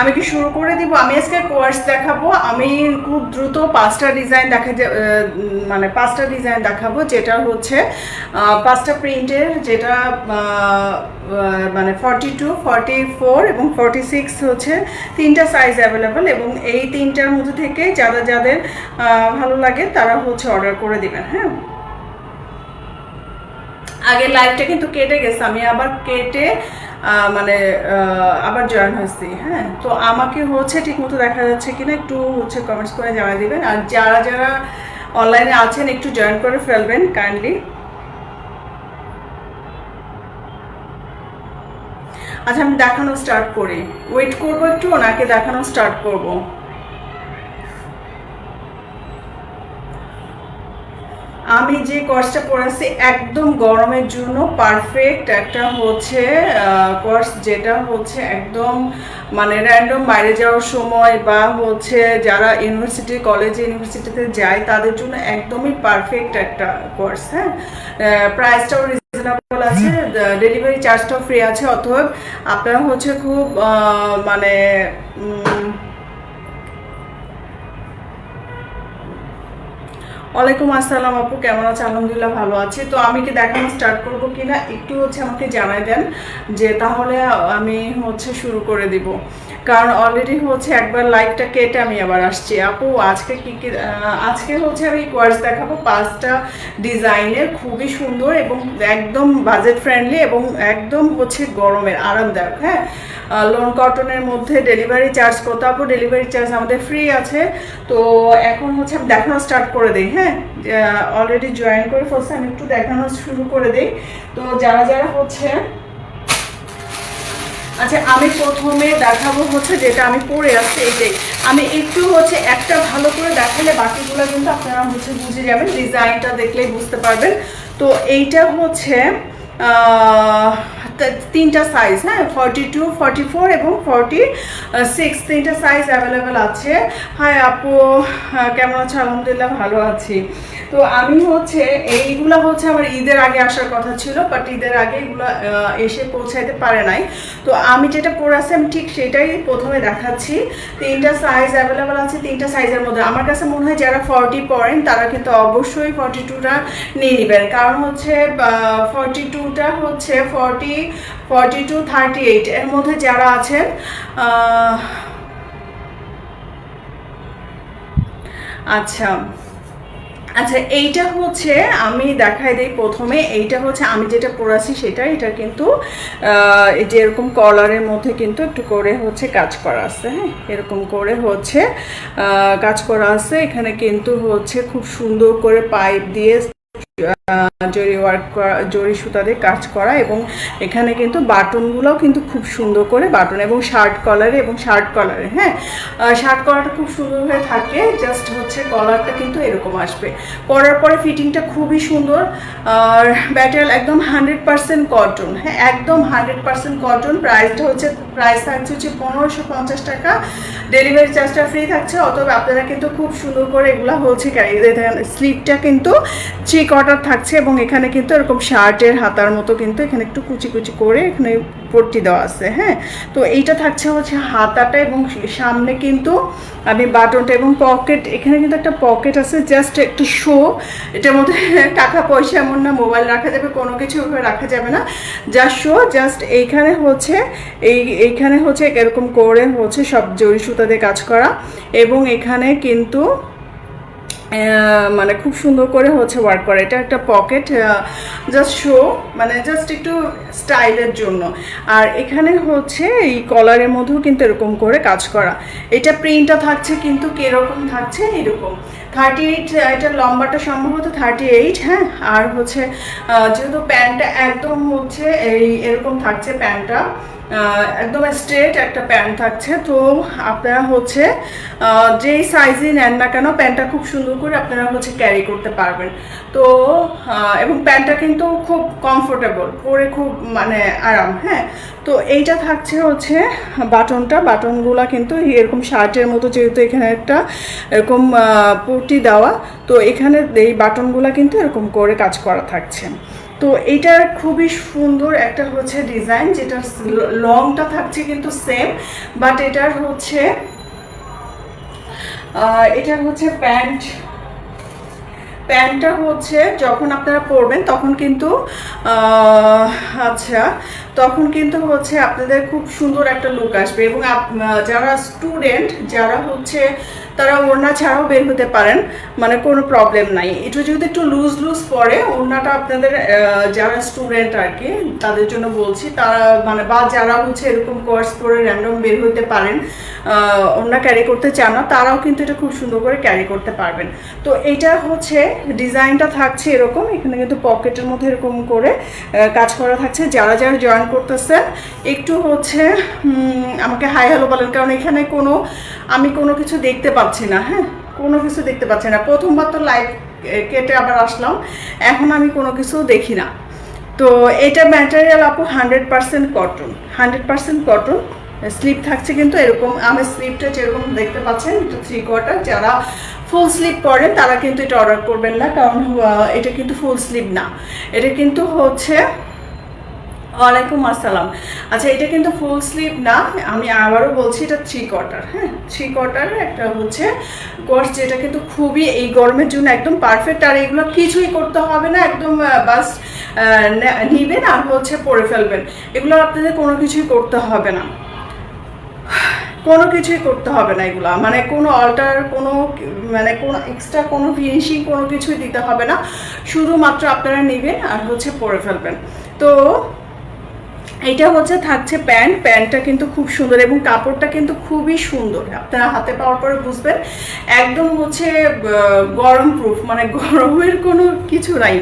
আমি কি শুরু করে দিব। আমি আজকে কোর্স দেখাবো। আমি খুব দ্রুত পাঁচটা ডিজাইন দেখা মানে পাঁচটা ডিজাইন দেখাবো, যেটা হচ্ছে পাঁচটা প্রিন্টের যেটা মানে ফর্টি টু ফর্টি ফোর এবং ফর্টি সিক্স হচ্ছে তিনটা সাইজ অ্যাভেলেবেল এবং এই তিনটার মধ্যে থেকে যাদের যাদের ভালো লাগে তারা হচ্ছে অর্ডার করে দিবেন হ্যাঁ? আগের লাইভটা কিন্তু কেটে গেছে। আমি আবার কেটে মানে আবার জয়েন হয়েছি হ্যাঁ? তো আমাকে হচ্ছে ঠিক মতো দেখা যাচ্ছে কিনা একটু হচ্ছে কমেন্টস করে জানিয়ে দেবেন। আর যারা যারা অনলাইনে আছেন, একটু জয়েন করে ফেলবেন কাইন্ডলি আচ্ছা আমি দেখানো স্টার্ট করি। ওয়েট করব একটু ওনাকে দেখানো স্টার্ট করব? আমি যে কোর্সটা পড়াচ্ছি একদম গরমের জন্য পারফেক্ট একটা হচ্ছে কোর্স যেটা হচ্ছে একদম মানে র্যান্ডম বাইরে যাওয়ার সময় বা হচ্ছে যারা ইউনিভার্সিটি কলেজে ইউনিভার্সিটিতে যায় তাদের জন্য একদমই পারফেক্ট একটা কোর্স হ্যাঁ? প্রাইসটাও রিজনেবল আছে ডেলিভারি চার্জটাও ফ্রি আছে অথবা আপনারা হচ্ছে খুব মানে ওয়ালাইকুম আসসালাম আপু, কেমন আছে আলহামদুলিল্লাহ ভালো আছি। তো আমি কি দেখানো স্টার্ট করব কিনা? একটু হচ্ছে আমাকে জানাই দেন যে তাহলে আমি হচ্ছে শুরু করে দিব। কারণ অলরেডি হচ্ছে একবার লাইভটা কেটে আমি আবার আসছি। আপু, আজকে কি কি আজকে হচ্ছে আমি কোয়ার্স দেখাবো পাঁচটা ডিজাইনের। খুবই সুন্দর এবং একদম বাজেট ফ্রেন্ডলি এবং একদম হচ্ছে গরমের আরামদায়ক হ্যাঁ? লোন কটনের মধ্যে ডেলিভারি চার্জ কত? আপু ডেলিভারি চার্জ আমাদের ফ্রি আছে। তো এখন হচ্ছে আমি দেখানো স্টার্ট করে দিই হ্যাঁ? অলরেডি জয়েন করে ফেলছে আমি একটু দেখানো শুরু করে দিই। তো যারা যারা হচ্ছে আচ্ছা আমি প্রথমে দেখাবো হচ্ছে যেটা আমি পরে আসছি এইটাই আমি একটু হচ্ছে একটা ভালো করে দেখালে বাকিগুলো কিন্তু আপনারা হচ্ছে বুঝে যাবেন ডিজাইনটা দেখলেই বুঝতে পারবেন। তো এইটা হচ্ছে তিনটা সাইজ হ্যাঁ? ফর্টি টু ফর্টি ফোর এবং ফর্টি সিক্স তিনটা সাইজ অ্যাভেলেবেল আছে। হাই আপু কেমন আছো? আলহামদুলিল্লাহ ভালো আছি। তো আমি হচ্ছে, এইগুলা হচ্ছে আমার ঈদের আগে আসার কথা ছিল বাট ঈদের আগে এগুলো এসে পৌঁছাইতে পারে নাই। তো আমি যেটা পরে আছি আমি ঠিক সেটাই প্রথমে দেখাচ্ছি। তিনটা সাইজ অ্যাভেলেবেল আছে, তিনটা সাইজের মধ্যে। আমার কাছে মনে হয় যারা ফর্টি পড়েন তারা কিন্তু অবশ্যই ফর্টি টুটা নিয়ে নেবেন। কারণ হচ্ছে ফর্টি টুটা হচ্ছে forty forty two thirty eight এর মধ্যে যারা আছেন আচ্ছা। আচ্ছা এইটা হচ্ছে আমি দেখাই দিই প্রথমে। এইটা হচ্ছে আমি যেটা পড়াছি সেটা এটা কিন্তু যে এরকম কলারের মধ্যে কিন্তু একটু করে হচ্ছে কাজ করা আছে হ্যাঁ? এরকম করে হচ্ছে কাজ করা আছে। এখানে কিন্তু হচ্ছে খুব সুন্দর করে পাইপ দিয়ে জরি ওয়ার্ক করা, জরি সুতা দিয়ে কাজ করা এবং এখানে কিন্তু বাটনগুলোও কিন্তু খুব সুন্দর করে বাটন এবং শার্ট কলারে এবং শার্ট কলারে হ্যাঁ? শার্ট কলারটা খুব সুন্দর হয়ে থাকে জাস্ট হচ্ছে কলারটা কিন্তু এরকম আসবে। পরার পরে ফিটিংটা খুবই সুন্দর, আর ব্যাটাল একদম হান্ড্রেড পার্সেন্ট কটন হ্যাঁ? একদম হান্ড্রেড পার্সেন্ট কটন প্রাইসটা হচ্ছে প্রাইস থাকছে হচ্ছে পনেরোশো পঞ্চাশ টাকা। ডেলিভারি চার্জটা ফ্রি থাকছে, অতএব আপনারা কিন্তু খুব সুন্দর করে এগুলো হচ্ছে স্লিপটা কিন্তু থ্রি অর্ডার থাকছে এবং এখানে কিন্তু এরকম শার্টের হাতার মতো কিন্তু এখানে একটু কুচি কুচি করে এখানে পট্টি দেওয়া আছে হ্যাঁ? তো এইটা থাকছে হচ্ছে হাতাটা এবং সামনে কিন্তু আমি বাটনটা এবং পকেট এখানে কিন্তু একটা পকেট আছে জাস্ট একটু শো এটার মধ্যে টাকা, পয়সা এমন না মোবাইল রাখা যাবে, কোনো কিছু রাখা যাবে না যা শো জাস্ট এইখানে হচ্ছে, এই, এইখানে হচ্ছে এরকম করে হচ্ছে সব জরি সুতা দিয়ে কাজ করা, এবং এখানে কিন্তু মানে খুব সুন্দর করে হচ্ছে ওয়ার্ক করে। এটা একটা পকেট জাস্ট শো মানে জাস্ট একটু স্টাইলের জন্য। আর এখানে হচ্ছে এই কলারের মধ্যেও কিন্তু এরকম করে কাজ করা। এটা প্রিন্টটা থাকছে কিন্তু কীরকম থাকছে এরকম। থার্টি এইট এটা লম্বাটা সম্ভবত থার্টি এইট হ্যাঁ? আর হচ্ছে যেহেতু প্যান্টটা একদম হচ্ছে এই এরকম থাকছে প্যান্টটা একদম স্ট্রেট একটা প্যান্ট থাকছে। তো আপনারা হচ্ছে যেই সাইজে নেন না কেন প্যান্টটা খুব সুন্দর করে আপনারা হচ্ছে ক্যারি করতে পারবেন। তো এবং প্যান্টটা কিন্তু খুব কমফোর্টেবল পরে খুব মানে আরাম হ্যাঁ? তো এইটা থাকছে হচ্ছে বাটনটা। বাটনগুলা কিন্তু এরকম শার্টের মতো যেহেতু এখানে একটা এরকম পুটি দেওয়া, তো এখানে এই বাটনগুলা কিন্তু এরকম করে কাজ করা থাকছে। তো এটার খুবই সুন্দর একটা হচ্ছে ডিজাইন যেটা লংটা থাকছে কিন্তু সেম বাট এটার হচ্ছে এটার হচ্ছে প্যান্ট প্যান্টটা হচ্ছে যখন আপনারা পরবেন তখন কিন্তু আচ্ছা তখন কিন্তু হচ্ছে আপনাদের খুব সুন্দর একটা লুক আসবে এবং যারা স্টুডেন্ট যারা হচ্ছে তারা ওড়না ছাড়াও বের হতে পারেন মানে কোনো প্রবলেম নাই। এটা যদি একটু লুজ লুজ পরে, ওড়নাটা আপনাদের যারা স্টুডেন্ট আর কি, তাদের জন্য বলছি, তারা মানে বা যারা হচ্ছে এরকম কোর্স করে র্যান্ডম বের হতে পারেন ওড়না ক্যারি করতে চান না, তারাও কিন্তু এটা খুব সুন্দর করে ক্যারি করতে পারবেন। তো এটা হচ্ছে ডিজাইনটা থাকছে এরকম, এখানে কিন্তু পকেটের মধ্যে এরকম করে কাজ করা থাকছে। যারা যারা জয়েন করতেছেন, একটু হচ্ছে আমাকে হাই হ্যালো বলেন, কারণ এখানে কোনো, আমি কোনো কিছু দেখতে পাচ্ছি না হ্যাঁ? কোনো কিছু দেখতে পাচ্ছি না। প্রথমবার তো লাইভ কেটে আবার আসলাম। এখন আমি কোনো কিছু দেখি না। তো এটা ম্যাটেরিয়াল আপু hundred percent cotton hundred percent cotton slip থাকছে কিন্তু এরকম। আমি স্লিপটা যেরকম দেখতে পাচ্ছেন, এটা থ্রি কোয়ার্টার যারা ফুল স্লিপ পরেন, তারা কিন্তু এটা অর্ডার করবেন না। কারণ এটা কিন্তু ফুল স্লিপ না। এটা কিন্তু হচ্ছে ওয়ালাইকুম আসসালাম। আচ্ছা এটা কিন্তু ফুল স্লিভ না, আমি আবারও বলছি এটা থ্রি কোয়ার্টার হ্যাঁ? থ্রি কোয়ার্টার একটা হচ্ছে কোর্স যেটা কিন্তু খুবই এই গরমের জন্য একদম পারফেক্ট আর এগুলো কিছুই করতে হবে না, একদম বাস নিবেন আর হচ্ছে পরে ফেলবেন। এগুলো আপনাদের কোনো কিছুই করতে হবে না। কোনো কিছুই করতে হবে না এগুলো মানে কোনো অল্টার কোনো মানে কোনো এক্সট্রা কোনো ফিনিশিং কোনো কিছুই দিতে হবে না, শুধুমাত্র আপনারা নেবেন আর হচ্ছে পরে ফেলবেন। তো এইটা হচ্ছে থাকছে প্যান্ট। প্যান্টটা কিন্তু খুব সুন্দর এবং কাপড়টা কিন্তু খুবই সুন্দর। আপনারা হাতে পাওয়ার পরে বুঝবেন। একদম হচ্ছে গরম প্রুফ মানে গরমের কোনো কিছু নাই।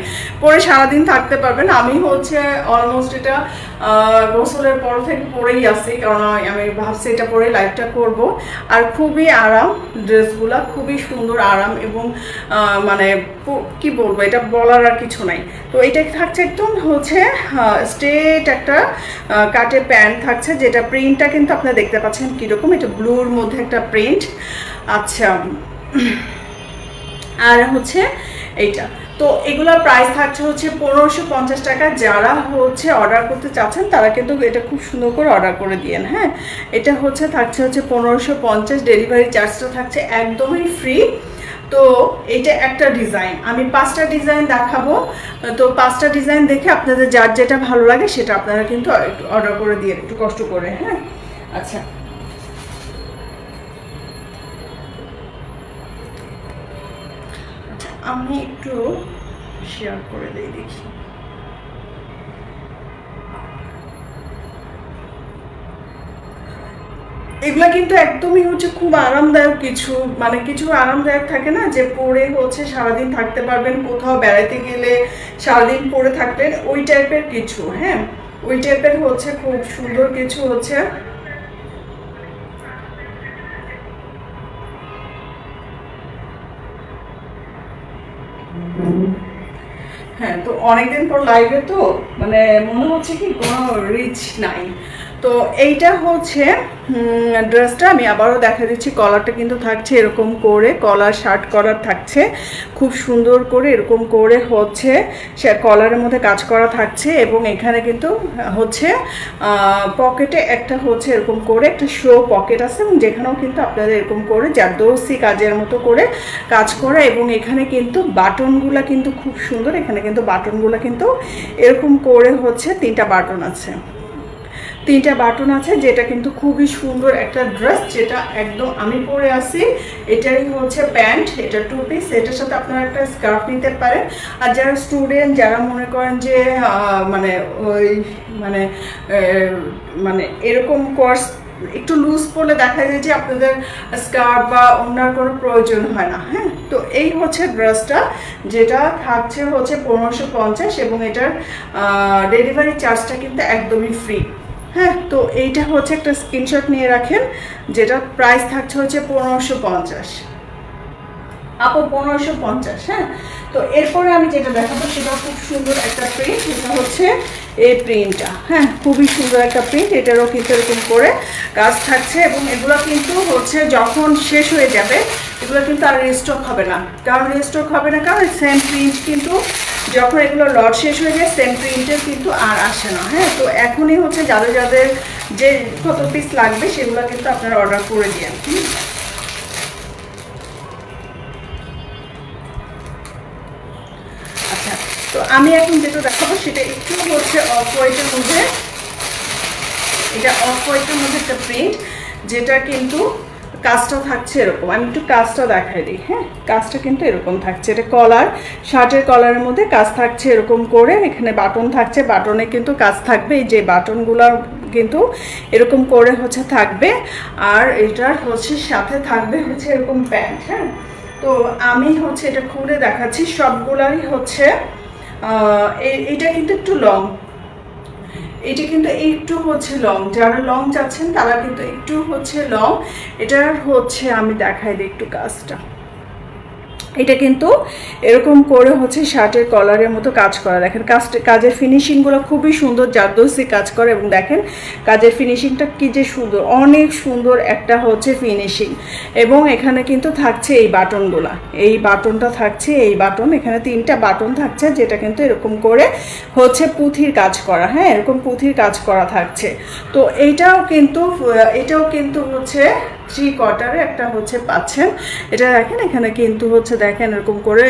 পরে সারাদিন থাকতে পারবেন। আমি হচ্ছে অলমোস্ট এটা গোসলের পর থেকে পরেই আসি কারণ আমি ভাবছি এটা পরে লাইভটা করব। আর খুবই আরাম, ড্রেসগুলা খুবই সুন্দর, আরাম এবং মানে কি বলব, এটা বলার আর কিছু নাই। তো এটা থাকছে একদম হচ্ছে স্ট্রেট একটা কাটে প্যান্ট থাকছে, যেটা প্রিন্টটা কিন্তু আপনারা দেখতে পাচ্ছেন কীরকম, এটা ব্লুর মধ্যে একটা প্রিন্ট আচ্ছা আর হচ্ছে এইটা। তো এগুলোর প্রাইস থাকছে হচ্ছে পনেরোশো পঞ্চাশ টাকা। যারা হচ্ছে অর্ডার করতে চাচ্ছেন, তারা কিন্তু এটা খুব সুন্দর করে অর্ডার করে দিয়েন হ্যাঁ? এটা হচ্ছে, থাকছে হচ্ছে পনেরোশো পঞ্চাশ ডেলিভারি চার্জটা থাকছে একদমই ফ্রি তো এটা একটা ডিজাইন আমি পাঁচটা ডিজাইন দেখাবো। তো পাঁচটা ডিজাইন দেখে আপনাদের যার যেটা ভালো লাগে, সেটা আপনারা কিন্তু অর্ডার করে দিয়ে একটু কষ্ট করে হ্যাঁ? আচ্ছা। আমি একটু শেয়ার করে দিই দেখি। এগুলা কিন্তু একদমই হচ্ছে খুব আরামদায়ক কিছু। মানে কিছু আরামদায়ক থাকে না যে পরে হচ্ছে সারাদিন থাকতে পারবেন, কোথাও বেড়াতে গেলে সারাদিন পরে থাকবেন, ওই টাইপের কিছু হ্যাঁ? ওই টাইপের হচ্ছে খুব সুন্দর কিছু হচ্ছে হ্যাঁ তো অনেকদিন পর লাইভে তো মানে মনে হচ্ছে কি কোনো রিচ নাই। তো এইটা হচ্ছে ড্রেসটা আমি আবারও দেখা দিচ্ছি কলারটা কিন্তু থাকছে এরকম করে কলার শার্ট কলার থাকছে। খুব সুন্দর করে এরকম করে হচ্ছে, সে কলারের মধ্যে কাজ করা থাকছে এবং এখানে কিন্তু হচ্ছে পকেটে একটা হচ্ছে এরকম করে একটা শো পকেট আছে এবং যেখানেও কিন্তু আপনাদের এরকম করে জারদৌসি কাজের মতো করে কাজ করা এবং এখানে কিন্তু বাটনগুলা কিন্তু খুব সুন্দর। এখানে কিন্তু বাটনগুলো কিন্তু এরকম করে হচ্ছে তিনটা বাটন আছে। তিনটা বাটন আছে যেটা কিন্তু খুবই সুন্দর একটা ড্রেস, যেটা একদম আমি পরে আছি। এটারই হচ্ছে প্যান্ট, এটা টু পিস এটার সাথে আপনারা একটা স্কার্ফ নিতে পারেন। আর যারা স্টুডেন্ট যারা মনে করেন যে মানে ওই মানে মানে এরকম কোর্স একটু লুজ পড়লে দেখা যায় যে আপনাদের স্কার্ফ বা অন্যার কোনো প্রয়োজন হয় না হ্যাঁ? তো এই হচ্ছে ড্রেসটা, যেটা থাকছে হচ্ছে পনেরোশো পঞ্চাশ এবং এটার ডেলিভারি চার্জটা কিন্তু একদমই ফ্রি হ্যাঁ তো এইটা হচ্ছে একটা স্ক্রিনশট নিয়ে রাখেন, যেটা প্রাইস থাকছে হচ্ছে পনেরোশো পঞ্চাশ। আপু, পনেরোশো পঞ্চাশ হ্যাঁ? তো এরপরে আমি যেটা দেখাবো, সেটা খুব সুন্দর একটা প্রিন্ট সেটা হচ্ছে এই প্রিন্টটা। হ্যাঁ খুবই সুন্দর একটা প্রিন্ট। এটারও কিন্তু এরকম করে কাজ থাকছে এবং এগুলো কিন্তু হচ্ছে যখন শেষ হয়ে যাবে, এগুলো কিন্তু আর রিস্টক হবে না। কারণ রিস্টক হবে না, কারণ সেম প্রিন্ট কিন্তু যখন এগুলো লট শেষ হয়ে যায় সেম প্রিন্টের কিন্তু আর আসে না। হ্যাঁ তো এখনই হচ্ছে যাদের যাদের যে কত পিস লাগবে, সেগুলো কিন্তু আপনারা অর্ডার করে দিন আমি এখন যেটা দেখাবো সেটা একটু হচ্ছে অফ হোয়াইটের মধ্যে। এটা অফ হোয়াইটের মধ্যে একটা প্রিন্ট যেটা কিন্তু কাজটা থাকছে এরকম। আমি একটু কাজটা দেখাই দিই হ্যাঁ? কাজটা কিন্তু এরকম থাকছে। এটা কলার শার্টের কলারের মধ্যে কাজ থাকছে এরকম করে। এখানে বাটন থাকছে বাটনে কিন্তু কাজ থাকবে। এই যে বাটনগুলো কিন্তু এরকম করে হচ্ছে থাকবে। আর এটার হচ্ছে সাথে থাকবে হচ্ছে এরকম প্যান্ট হ্যাঁ? তো আমি হচ্ছে এটা খুলে দেখাচ্ছি। সবগুলারই হচ্ছে এটা কিন্তু একটু লং এটা কিন্তু একটু হচ্ছে লং যারা লং যাচ্ছেন, তারা কিন্তু একটু হচ্ছে লং এটার হচ্ছে, আমি দেখাই দিই একটু কাজটা। এটা কিন্তু এরকম করে হচ্ছে শার্টের কলারের মতো কাজ করা। দেখেন কাজটা, কাজের ফিনিশিংগুলো খুবই সুন্দর, জারদোসি কাজ করে এবং দেখেন কাজের ফিনিশিংটা কি যে সুন্দর, অনেক সুন্দর একটা হচ্ছে ফিনিশিং এবং এখানে কিন্তু থাকছে এই বাটনগুলো এই বাটনটা থাকছে, এই বাটন এখানে তিনটা বাটন থাকছে যেটা কিন্তু এরকম করে হচ্ছে পুঁথির কাজ করা। হ্যাঁ এরকম পুঁথির কাজ করা থাকছে। তো এইটাও কিন্তু, এটাও কিন্তু হচ্ছে থ্রি কোয়ার্টারে একটা হচ্ছে পাচ্ছেন। এটা দেখেন এখানে কিন্তু হচ্ছে দেখেন এরকম করে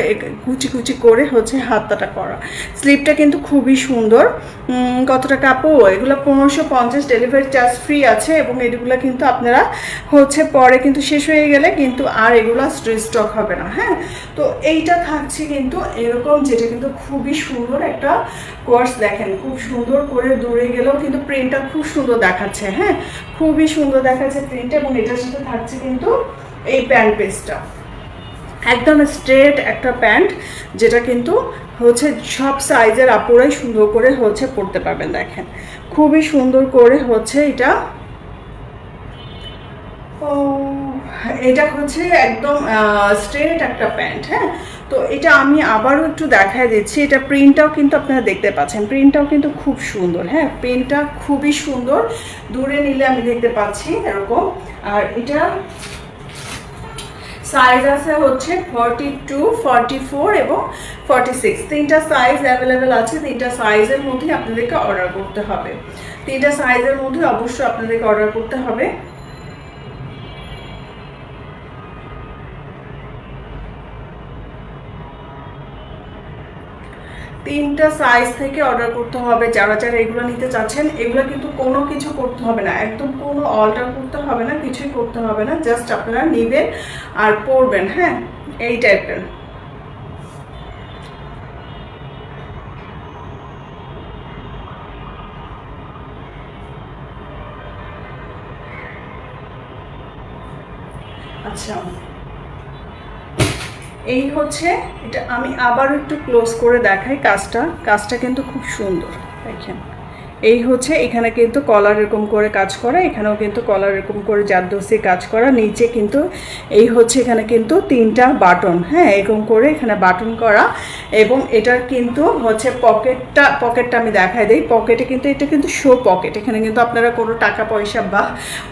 কুচি কুচি করে হচ্ছে হাতটা করা। স্লিপটা কিন্তু খুবই সুন্দর। উম, কত টাকা? আপু এগুলো পনেরোশো পঞ্চাশ ডেলিভারি চার্জ ফ্রি আছে এবং এগুলো কিন্তু আপনারা হচ্ছে পরে কিন্তু শেষ হয়ে গেলে কিন্তু আর এগুলো স্টক হবে না হ্যাঁ? তো এইটা থাকছে কিন্তু এরকম যেটা কিন্তু খুবই সুন্দর একটা কোর্স দেখেন। খুব সুন্দর করে দূরে গেলেও কিন্তু প্রিন্টটা খুব সুন্দর দেখাচ্ছে হ্যাঁ? খুবই সুন্দর দেখাচ্ছে প্রিন্ট এবং এটার সাথে থাকছে কিন্তু এই প্যান্ট পেসটা একদম স্ট্রেট একটা প্যান্ট, যেটা কিন্তু হচ্ছে সব সাইজের আপুরাই সুন্দর করে হচ্ছে পরতে পারবেন, দেখেন। খুবই সুন্দর করে হচ্ছে এটা ও, এটা হচ্ছে একদম স্ট্রেট একটা প্যান্ট হ্যাঁ? তো এটা আমি আবারও একটু দেখায় দিচ্ছি। এটা প্রিন্টটাও কিন্তু আপনারা দেখতে পাচ্ছেন। প্রিন্টটাও কিন্তু খুব সুন্দর হ্যাঁ? প্রিন্টটা খুবই সুন্দর। দূরে নিলে আমি দেখতে পাচ্ছি এরকম। আর এটা সাইজ আছে হচ্ছে ফর্টি টু ফর্টি ফোর এবং ফর্টি সিক্স তিনটা সাইজ অ্যাভেলেবেল আছে, তিনটা সাইজের মধ্যে আপনাদেরকে অর্ডার করতে হবে। তিনটা সাইজের মধ্যে অবশ্যই আপনাদেরকে অর্ডার করতে হবে। তিনটা সাইজ থেকে অর্ডার করতে হবে। যারা যারা এগুলো নিতে চাচ্ছেন, এগুলো কিন্তু কোনো কিছু করতে হবে না। একদম কোনো অল্টার করতে হবে না, কিছুই করতে হবে না। জাস্ট আপনারা নেবেন আর পরবেন হ্যাঁ? এই টাইপের আচ্ছা এই হচ্ছে, এটা আমি আবার একটু ক্লোজ করে দেখাই কাজটা। কাজটা কিন্তু খুব সুন্দর। দেখেন। এই হচ্ছে, এখানে কিন্তু কলার এরকম করে কাজ করা, এখানেও কিন্তু কলার এরকম করে জারদোসি কাজ করা, নিচে কিন্তু এই হচ্ছে এখানে কিন্তু তিনটা বাটন হ্যাঁ এরকম করে এখানে বাটন করা এবং এটার কিন্তু হচ্ছে পকেটটা পকেটটা আমি দেখাই দিই পকেটে কিন্তু এটা কিন্তু শো পকেট এখানে কিন্তু আপনারা কোনো টাকা পয়সা বা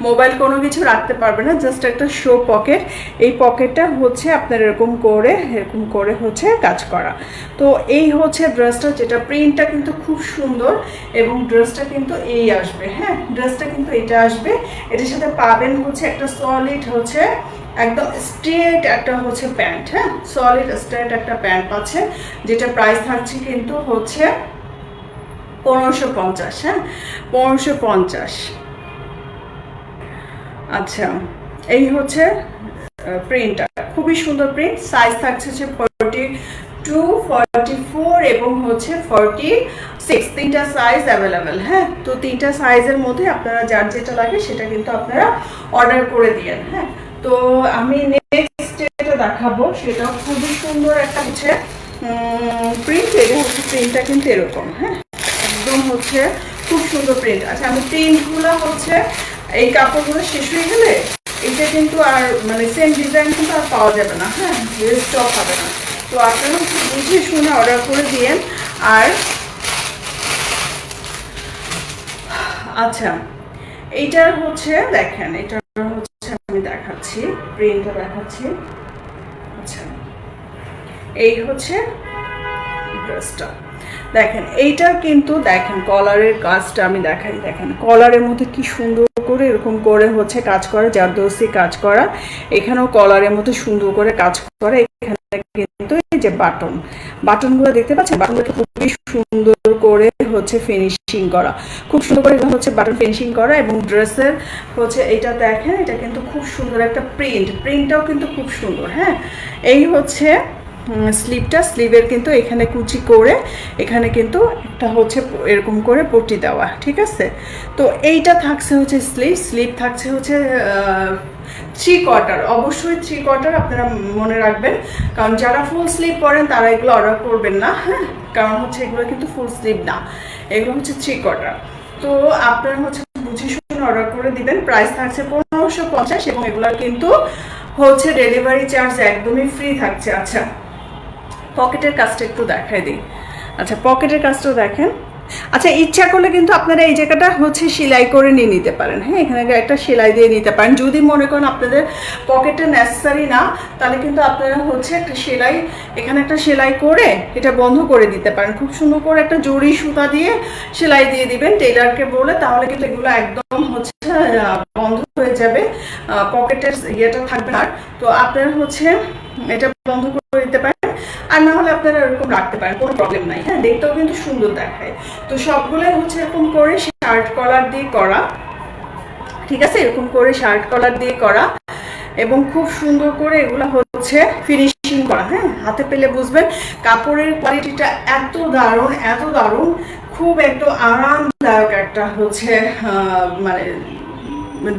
মোবাইল কোনো কিছু রাখতে পারবে না জাস্ট একটা শো পকেট এই পকেটটা হচ্ছে আপনার এরকম করে এরকম করে হচ্ছে কাজ করা। তো এই হচ্ছে ড্রেসটা যেটা প্রিন্টটা কিন্তু খুব সুন্দর এবং ড্রেসটা কিন্তু এই আসবে হ্যাঁ? ড্রেসটা কিন্তু এটা আসবে। এটার সাথে পাবেন হচ্ছে একটা সলিড হচ্ছে একদম স্ট্রেট একটা হচ্ছে প্যান্ট হ্যাঁ? সলিড স্ট্রেট একটা প্যান্ট পাচ্ছে যেটা প্রাইস থাকছে কিন্তু হচ্ছে পনেরোশো পঞ্চাশ হ্যাঁ? পনেরোশো পঞ্চাশ। আচ্ছা এই হচ্ছে প্রিন্টটা খুবই সুন্দর প্রিন্ট সাইজ থাকছে হচ্ছে ফর্টি টু ফর্টি ফোর এবং হচ্ছে ফর্টি সিক্স তিনটা সাইজ অ্যাভেলেবেল হ্যাঁ? তো তিনটা সাইজের মধ্যে আপনারা যার যেটা লাগে সেটা কিন্তু আপনারা অর্ডার করে দিয়েন হ্যাঁ? তো আমি নেক্সট যেটা দেখাবো সেটা খুবই সুন্দর একটা হচ্ছে প্রিন্ট এটা হচ্ছে প্রিন্টটা কিন্তু এরকম হ্যাঁ? একদম হচ্ছে খুব সুন্দর প্রিন্ট আচ্ছা আমি প্রিন্টগুলো হচ্ছে এই কাপড়গুলো শেষ হয়ে গেলে এটা কিন্তু আর মানে সেম ডিজাইন কিন্তু আর পাওয়া যাবে না হ্যাঁ? স্টক হবে না। তো আপনারা বুঝে শুনে অর্ডার করে দিয়েন। আর আচ্ছা এইটার হচ্ছে, দেখেন এটার হচ্ছে আমি দেখাচ্ছি প্রিন্টটা দেখাচ্ছি। আচ্ছা এই হচ্ছে ড্রেসটা দেখেন, এইটা কিন্তু, দেখেন কলারের কাজটা আমি দেখাই। দেখেন কলারের মধ্যে কি সুন্দর করে এরকম করে হচ্ছে কাজ করা জারদোসি কাজ করা। এখানেও কলারের মধ্যে সুন্দর করে কাজ করা। এখানে যে বাটন, বাটনগুলো দেখতে পাচ্ছেন? বাটনগুলো খুবই সুন্দর করে হচ্ছে ফিনিশিং করা। খুব সুন্দর করে হচ্ছে বাটন ফিনিশিং করা এবং ড্রেসের হচ্ছে এটা দেখেন, এটা কিন্তু খুব সুন্দর একটা প্রিন্ট প্রিন্টটাও কিন্তু খুব সুন্দর হ্যাঁ? এই হচ্ছে স্লিভটা স্লিভের কিন্তু এখানে কুচি করে এখানে কিন্তু একটা হচ্ছে এরকম করে পট্টি দেওয়া, ঠিক আছে? তো এইটা থাকছে হচ্ছে স্লিভ স্লিভ থাকছে হচ্ছে থ্রি কোয়ার্টার অবশ্যই থ্রি কোয়ার্টার আপনারা মনে রাখবেন। কারণ যারা ফুল স্লিভ পরেন তারা এগুলো অর্ডার করবেন না হ্যাঁ? কারণ হচ্ছে এগুলো কিন্তু ফুল স্লিভ না। এগুলো হচ্ছে থ্রি কোয়ার্টার তো আপনারা হচ্ছে বুঝে শুনে অর্ডার করে দিবেন। প্রাইস থাকছে পনেরোশো পঞ্চাশ এবং এগুলোর কিন্তু হচ্ছে ডেলিভারি চার্জ একদমই ফ্রি থাকছে। আচ্ছা পকেটের কাজটা একটু দেখাই দিই। আচ্ছা পকেটের কাজটা দেখেন। আচ্ছা ইচ্ছা করলে কিন্তু আপনারা এই জায়গাটা হচ্ছে সেলাই করে নিয়ে নিতে পারেন। হ্যাঁ এখানে একটা সেলাই দিয়ে নিতে পারেন। যদি মনে করেন আপনাদের পকেটে নেসেসারি না, তাহলে কিন্তু আপনারা হচ্ছে একটা সেলাই, এখানে একটা সেলাই করে এটা বন্ধ করে দিতে পারেন। খুব সুন্দর করে একটা জড়ি সুতা দিয়ে সেলাই দিয়ে দিবেন টেলারকে বলে, তাহলে কিন্তু এগুলো একদম হচ্ছে বন্ধ হয়ে যাবে। পকেটের ইয়েটা থাকবে না। তো আপনারা হচ্ছে এটা বন্ধ করে দিতে পারেন। আর না হলে আপনারা এরকম রাখতে পারেন, কোনো প্রবলেম নাই। হ্যাঁ দেখতেও কিন্তু সুন্দর দেখায়। তো সবগুলোই হচ্ছে এরকম করে শার্ট কলার দিয়ে করা। ঠিক আছে? এরকম করে শার্ট কলার দিয়ে করা। এবং খুব সুন্দর করে এগুলো হচ্ছে ফিনিশিং করা। হ্যাঁ হাতে পেলে বুঝবেন কাপড়ের কোয়ালিটিটা এত দারুণ এত দারুণ। খুব একটু আরামদায়ক একটা হচ্ছে মানে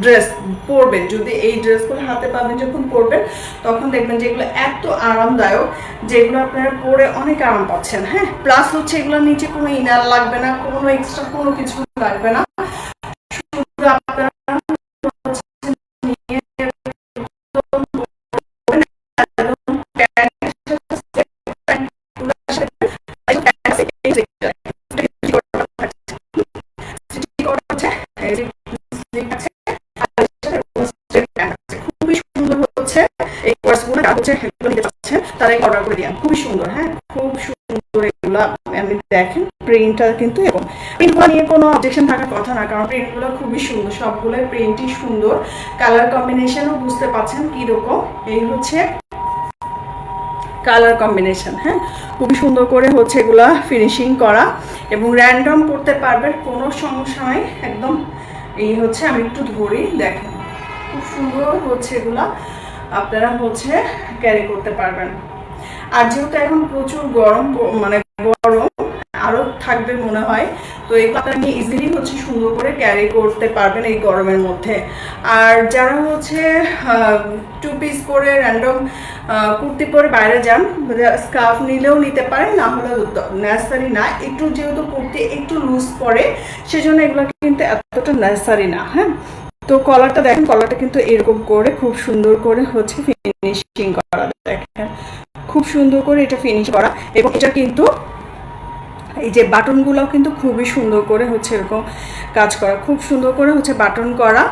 ড্রেস পরবেন। যদি এই ড্রেসগুলো হাতে পাবেন, যখন পরবেন, তখন দেখবেন যে এগুলো এত আরামদায়ক যেগুলো আপনারা পরে অনেক আরাম পাচ্ছেন হ্যাঁ? প্লাস হচ্ছে এগুলো নিচে কোনো ইনার লাগবে না, কোনো এক্সট্রা কোনো কিছু লাগবে না। প্রিন্টটা কিন্তু এরকম। প্রিন্টগুলো নিয়ে কোনো অবজেকশন থাকার কথা না, কারণ প্রিন্টগুলো খুবই সুন্দর, সবগুলো প্রিন্টই সুন্দর। কালার কম্বিনেশনও বুঝতে পাচ্ছেন কীরকম। এই হচ্ছে কালার কম্বিনেশন হ্যাঁ? খুবই সুন্দর করে হচ্ছে এগুলা ফিনিশিং করা এবং র্যান্ডম করতে পারবেন, কোনো সমস্যা নাই। একদম এই হচ্ছে আমি একটু ধরি, দেখেন। খুব সুন্দর হচ্ছে এগুলা। আপনারা হচ্ছে ক্যারি করতে পারবেন। আর যেহেতু এখন প্রচুর গরম মানে গরম আরও থাকবে মনে হয়। তো এগুলো আপনি ইজিলি হচ্ছে সুন্দর করে ক্যারি করতে পারবেন এই গরমের মধ্যে। আর যারা হচ্ছে টু পিস করে র্যান্ডম কুর্তি পরে বাইরে যান স্কার্ফ নিলেও নিতে পারেন, না হলে নেসারি না। একটু যেহেতু কুর্তি একটু লুজ পরে, সেজন্য এগুলো কিন্তু এতটা নেসারি না হ্যাঁ? তো কলারটা দেখেন কলারটা কিন্তু এরকম করে খুব সুন্দর করে হচ্ছে ফিনিশিং করা, দেখেন। খুব সুন্দর করে এটা ফিনিশ করা। এবং এটা কিন্তু এই যে বাটনগুলো কিন্তু খুবই সুন্দর করে হচ্ছে এরকম কাজ করা, খুব সুন্দর করে হচ্ছে বাটন করা।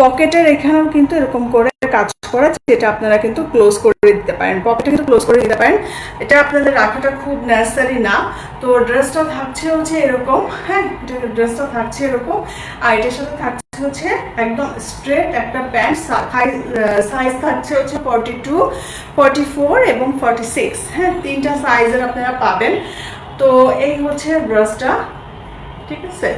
পকেটের এখানেও কিন্তু এরকম করে কাজ করা যেটা আপনারা কিন্তু ক্লোজ করে দিতে পারেন। পকেটে কিন্তু ক্লোজ করে দিতে পারেন। এটা আপনাদের রাখাটা খুব নেসেসারি না। তো ড্রেসটা থাকছে হচ্ছে এরকম হ্যাঁ ড্রেসটা থাকছে এরকম। আর এটার সাথে থাকছে হচ্ছে একদম স্ট্রেট একটা প্যান্ট সাইজ থাকছে হচ্ছে ফর্টি টু ফর্টি ফোর এবং ফর্টি সিক্স হ্যাঁ তিনটা সাইজের আপনারা পাবেন। তো এই হচ্ছে ব্রাশটা ঠিক আছে?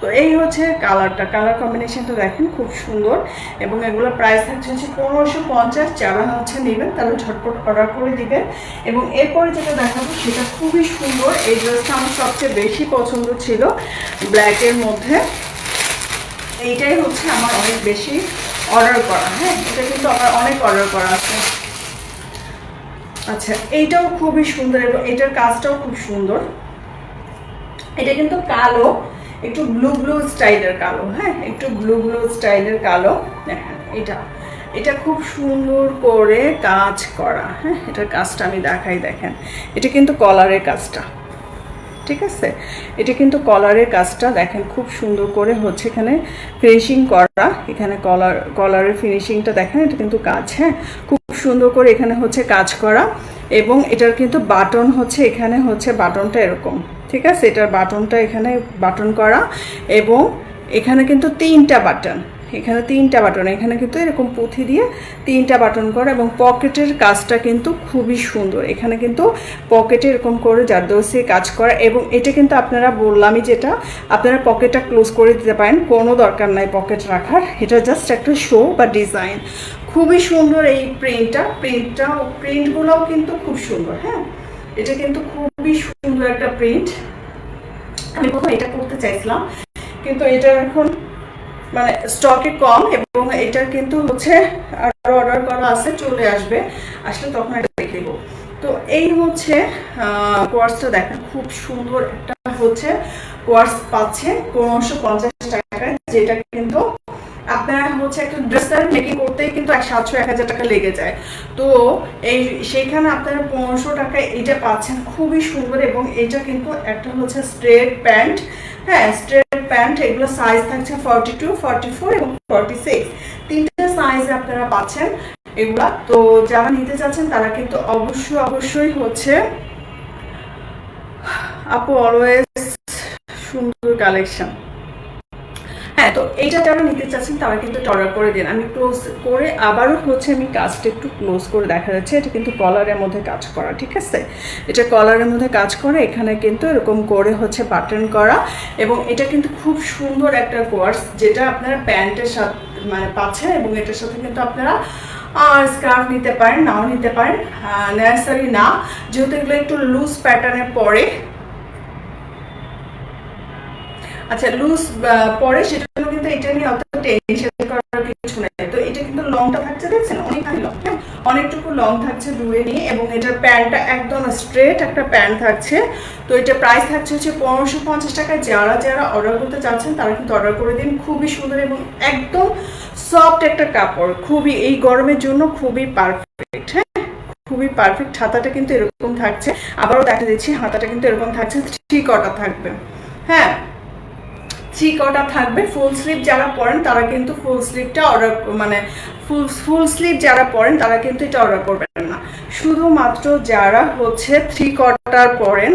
তো এই হচ্ছে কালারটা কালার কম্বিনেশনটা দেখেন, খুব সুন্দর। এবং এগুলোর প্রাইস থাকছে হচ্ছে পনেরোশো পঞ্চাশ। যারা হচ্ছে নেবেন, তাহলে ঝটপট অর্ডার করে দিবেন। এবং এরপরে যেটা দেখাবো, সেটা খুবই সুন্দর। এই ড্রেসটা আমার সবচেয়ে বেশি পছন্দ ছিল ব্ল্যাকের মধ্যে। এইটাই হচ্ছে আমার অনেক বেশি অর্ডার করা। হ্যাঁ এটা কিন্তু আমার অনেক অর্ডার করা আছে। আচ্ছা এইটাও খুবই সুন্দর এবং এটার কাজটাও খুব সুন্দর। এটা কিন্তু কালো, একটু ব্লু ব্লু স্টাইলের কালো হ্যাঁ? একটু ব্লু ব্লু স্টাইলের কালো। দেখেন, এটা এটা খুব সুন্দর করে কাজ করা হ্যাঁ? এটার কাজটা আমি দেখাই, দেখেন। এটা কিন্তু কলারের কাজটা। ঠিক আছে? এটা কিন্তু কলারের কাজটা দেখেন খুব সুন্দর করে হচ্ছে এখানে ফিনিশিং করা। এখানে কলার, কলারের ফিনিশিংটা দেখেন, এটা কিন্তু কাজ হ্যাঁ? খুব সুন্দর করে এখানে হচ্ছে কাজ করা এবং এটার কিন্তু বাটন হচ্ছে, এখানে হচ্ছে বাটনটা এরকম, ঠিক আছে? এটার বাটনটা এখানে বাটন করা এবং এখানে কিন্তু তিনটা বাটন এখানে তিনটা বাটন, এখানে কিন্তু এরকম পুঁথি দিয়ে তিনটা বাটন করা এবং পকেটের কাজটা কিন্তু খুবই সুন্দর। এখানে কিন্তু পকেটে এরকম করে জারদোসি কাজ করা এবং এটা কিন্তু আপনারা বললামই যেটা, আপনারা পকেটটা ক্লোজ করে দিতে পারেন, কোনো দরকার নাই পকেট রাখার। এটা জাস্ট একটা শো বা ডিজাইন খুবই সুন্দর এই প্রিন্টটা প্রিন্টটা প্রিন্টগুলোও কিন্তু খুব সুন্দর হ্যাঁ? এটা কিন্তু খুবই সুন্দর একটা প্রিন্ট আমি প্রথমে এটা করতে চাইছিলাম, কিন্তু এটা এখন মানে স্টকে কম এবং এটা কিন্তু হচ্ছে আরও অর্ডার করা আছে, চলে আসবে। আসলে তখন এটা দেখে তো এই হচ্ছে কোয়ার্সটা দেখেন, খুব সুন্দর একটা হচ্ছে কোয়ার্স পাচ্ছে, পনেরোশো পঞ্চাশ টাকায়, যেটা কিন্তু আপনার হচ্ছে একটা ড্রেসের মেকিং করতেই কিন্তু এক সাতশো, এক হাজার টাকা লেগে যায়। তো এই সেইখানে আপনারা পনেরোশো টাকায় এটা পাচ্ছেন, খুবই সুন্দর এবং এটা কিন্তু একটা হচ্ছে স্ট্রেট প্যান্ট হ্যাঁ স্ট্রেট প্যান্ট, এগুলো সাইজ থাকছে ফর্টি টু ফর্টি ফোর এবং ফর্টি সিক্স তিনটে সাইজ আপনারা পাচ্ছেন এগুলা। তো যারা নিতে চাচ্ছেন, তারা কিন্তু অবশ্যই অবশ্যই হচ্ছে আপু অলওয়েজ সুন্দর কালেকশন হ্যাঁ তো এইটা যারা নিতে চাচ্ছেন তারা কিন্তু অর্ডার করে দিন। আমি ক্লোজ করে আবারও হচ্ছে আমি কাজটা একটু ক্লোজ করে দেখা যাচ্ছে। এটা কিন্তু কলারের মধ্যে কাজ করা, ঠিক আছে? এটা কলারের মধ্যে কাজ করে, এখানে কিন্তু এরকম করে হচ্ছে বাটন করা এবং এটা কিন্তু খুব সুন্দর একটা কোর্স যেটা আপনারা প্যান্টের সাথে মানে পাচ্ছেন এবং এটার সাথে কিন্তু আপনারা স্কার্ফ নিতে পারেন, নাও নিতে পারেন। নেসারি না। যেহেতু এগুলো একটু লুজ প্যাটার্নে পরে আচ্ছা লুজ পরে সেটা জন্য কিন্তু এটা নিয়ে অত টেনশন করার কিছু নেই। তো এটা কিন্তু লংটা থাকছে, দেখছেন? অনেকখানি লং হ্যাঁ? অনেকটুকু লং থাকছে দূরে নিয়ে এবং এটার প্যান্টটা একদম স্ট্রেট একটা প্যান্ট থাকছে। তো এটা প্রাইস থাকছে হচ্ছে পনেরোশো পঞ্চাশ টাকায় যারা যারা অর্ডার করতে চাচ্ছেন, তারা কিন্তু অর্ডার করে দিন। খুবই সুন্দর এবং একদম সফট একটা কাপড়। খুবই, এই গরমের জন্য খুবই পারফেক্ট হ্যাঁ? খুবই পারফেক্ট হাতাটা কিন্তু এরকম থাকছে। আবারও দেখা দিচ্ছি, হাতাটা কিন্তু এরকম থাকছে থ্রি কটা থাকবে হ্যাঁ? থ্রি কটা থাকবে ফুল স্লিভ যারা পরেন তারা কিন্তু ফুল স্লিভটা অর্ডার মানে ফুল ফুল স্লিভ যারা পরেন তারা কিন্তু এটা অর্ডার করবেন না। শুধুমাত্র যারা হচ্ছে থ্রি কটার পরেন,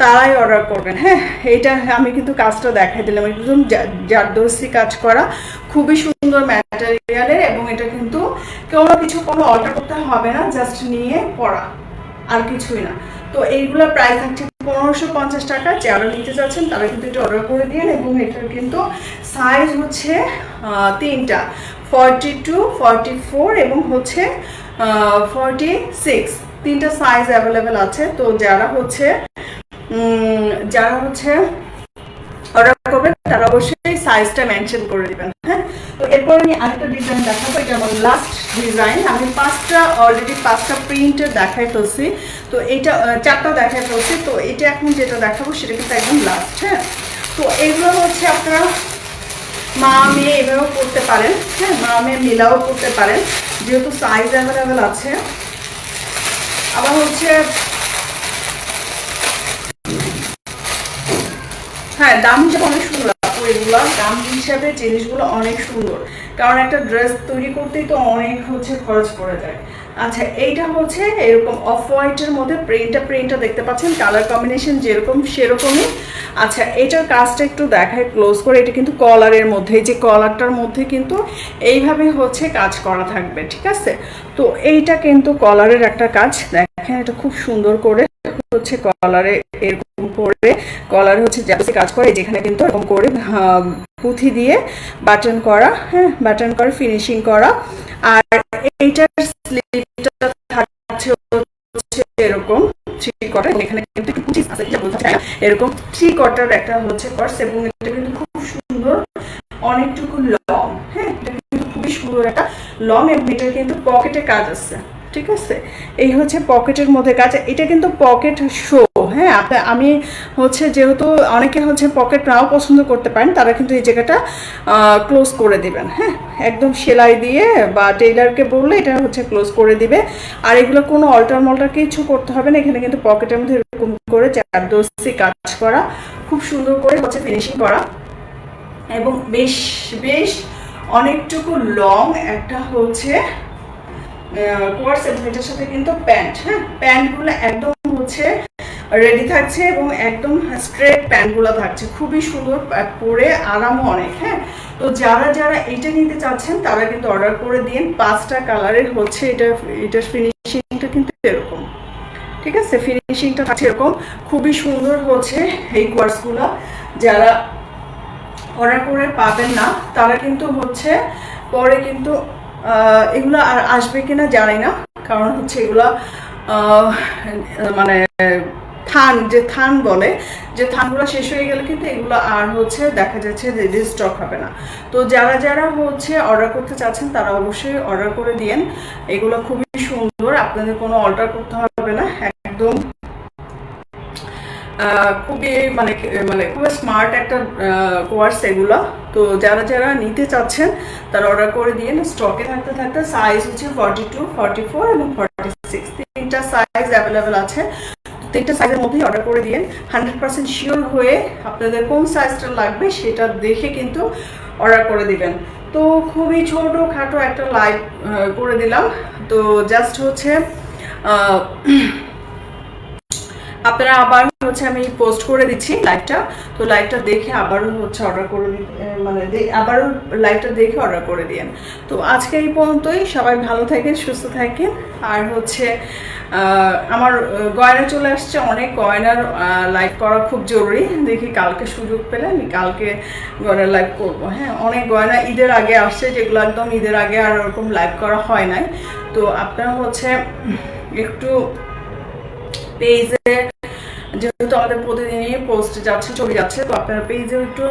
তারাই অর্ডার করবেন। হ্যাঁ এইটা আমি কিন্তু কাজটা দেখাই দিলাম। একদম জারদোসি কাজ করা খুবই সুন্দর ম্যাটেরিয়ালের এবং এটা কিন্তু কোনো কিছু কোনো অর্ডার করতে হবে না জাস্ট নিয়ে পড়া, আর কিছুই না। তো এইগুলোর প্রাইস থাকছে পনেরোশো পঞ্চাশ টাকা, যারা নিতে চাচ্ছেন তারা কিন্তু এটা অর্ডার করে দিন এবং এটার কিন্তু সাইজ হচ্ছে তিনটা ফর্টি টু ফোর এবং হচ্ছে ফর্টি সিক্স তিনটা সাইজ অ্যাভেলেবেল আছে, তো যারা হচ্ছে যারা হচ্ছে অর্ডার করবেন, তারা অবশ্যই সাইজটা মেনশন করে দেবেন হ্যাঁ? তো এরপর আমি আরেকটা ডিজাইন দেখাবো, এটা আমার লাস্ট ডিজাইন আমি পাঁচটা অলরেডি পাঁচটা প্রিন্টের দেখাই ফেলছি তো এটা চারটা দেখাই ফেলছি তো এটা এখন যেটা দেখাবো, সেটা কিন্তু একদম লাস্ট হ্যাঁ? তো এগুলো হচ্ছে আপনারা মা, মেয়ে এভাবেও করতে পারেন হ্যাঁ? মা, মেয়ে মিলাও করতে পারেন। যেহেতু সাইজ অ্যাভেলেবেল আছে। আবার হচ্ছে হ্যাঁ দাম হিসাবে অনেক সুন্দর। আপু এগুলো দাম হিসাবে জিনিসগুলো অনেক সুন্দর। কারণ একটা ড্রেস তৈরি করতেই তো অনেক হচ্ছে খরচ পড়ে যায়। আচ্ছা এইটা হচ্ছে এরকম অফ হোয়াইটের মধ্যে প্রিন্টটা প্রিন্টটা দেখতে পাচ্ছেন। কালার কম্বিনেশন যেরকম সেরকমই। আচ্ছা এটার কাজটা একটু দেখায় ক্লোজ করে। এটা কিন্তু কলারের মধ্যে যে কলারটার মধ্যে কিন্তু এইভাবে হচ্ছে কাজ করা থাকবে, ঠিক আছে? তো এইটা কিন্তু কলারের একটা কাজ। দেখেন এটা খুব সুন্দর করে হচ্ছে কলারে এরকম করে, কলারে হচ্ছে জাস্ট কাজ করে, যেখানে কিন্তু এরকম করে পুঁথি দিয়ে বাটন করা হ্যাঁ বাটন করে ফিনিশিং করা। আর এইটার স্লিপটা থাকছে হচ্ছে এরকম থ্রি এখানে কিন্তু এরকম থ্রি কটার একটা হচ্ছে কর্স এবং এটা কিন্তু খুব সুন্দর, অনেকটুকু লং হ্যাঁ এটা কিন্তু খুবই সুন্দর একটা লং এবং এটা কিন্তু পকেটে কাজ আছে। ঠিক আছে? এই হচ্ছে পকেটের মধ্যে কাজ। এটা কিন্তু পকেট শো হ্যাঁ? আপনার আমি হচ্ছে যেহেতু অনেকে হচ্ছে পকেট নাও পছন্দ করতে পারেন, তারা কিন্তু এই জায়গাটা ক্লোজ করে দিবেন হ্যাঁ? একদম সেলাই দিয়ে বা টেইলারকে বললে এটা হচ্ছে ক্লোজ করে দিবে। আর এগুলো কোনো অল্টার মল্টার কিছু করতে হবে না, এখানে কিন্তু পকেটের মধ্যে এরকম করে চার দোষি কাজ করা, খুব সুন্দর করে হচ্ছে ফিনিশিং করা। এবং বেশ বেশ অনেকটুকু লং একটা হচ্ছে কোয়ার্স এবং এটার সাথে কিন্তু প্যান্ট হ্যাঁ? প্যান্টগুলো একদম হচ্ছে রেডি থাকছে এবং একদম স্ট্রেট প্যান্টগুলো থাকছে। খুবই সুন্দর পরে আরামও অনেক হ্যাঁ? তো যারা যারা এইটা নিতে চাচ্ছেন, তারা কিন্তু অর্ডার করে দিন। পাঁচটা কালারের হচ্ছে এটা এটার ফিনিশিংটা কিন্তু এরকম। ঠিক আছে? ফিনিশিংটা থাকছে এরকম। খুবই সুন্দর হচ্ছে এই কোয়ার্সগুলো যারা অর্ডার করে পাবেন না, তারা কিন্তু হচ্ছে পরে কিন্তু এগুলো আর আসবে কিনা জানি না। কারণ হচ্ছে এগুলো মানে থান, যে থান বলে, যে থানগুলো শেষ হয়ে গেলে কিন্তু এগুলো আর হচ্ছে দেখা যাচ্ছে যে স্টক হবে না। তো যারা যারা হচ্ছে অর্ডার করতে চাচ্ছেন, তারা অবশ্যই অর্ডার করে দিয়েন। এগুলো খুবই সুন্দর, আপনাদের কোনো অল্টার করতে হবে না, একদম খুবই মানে মানে খুবই স্মার্ট একটা কোর্স এগুলো। তো যারা যারা নিতে চাচ্ছেন, তারা অর্ডার করে দিয়ে স্টকে থাকতে থাকতে সাইজ হচ্ছে ফর্টি টু ফর্টি ফোর এবং ফর্টি সিক্স তিনটা সাইজ অ্যাভেলেবেল আছে। তিনটা সাইজের মধ্যেই অর্ডার করে দিন হান্ড্রেড পার্সেন্ট শিওর হয়ে আপনাদের কোন সাইজটা লাগবে সেটা দেখে কিন্তু অর্ডার করে দিবেন। তো খুবই ছোট, খাটো একটা লাইভ করে দিলাম। তো জাস্ট হচ্ছে আপনারা আবার হচ্ছে আমি পোস্ট করে দিচ্ছি লাইভটা তো লাইভটা দেখে আবারও হচ্ছে অর্ডার করে মানে আবারও লাইভটা দেখে অর্ডার করে দিন তো আজকে এই পর্যন্তই। সবাই ভালো থাকেন, সুস্থ থাকেন। আর হচ্ছে আমার গয়না চলে আসছে। অনেক গয়নার লাইভ করা খুব জরুরি। দেখি কালকে সুযোগ পেলে আমি কালকে গয়নার লাইভ করব। হ্যাঁ অনেক গয়না ঈদের আগে আসছে, যেগুলো একদম ঈদের আগে আর ওরকম লাইভ করা হয় নাই। তো আপনারা হচ্ছে একটু পেজে যেহেতু আমাদের প্রতিদিনই পোস্ট যাচ্ছে চলে যাচ্ছে তো আপনারা পেজে একটু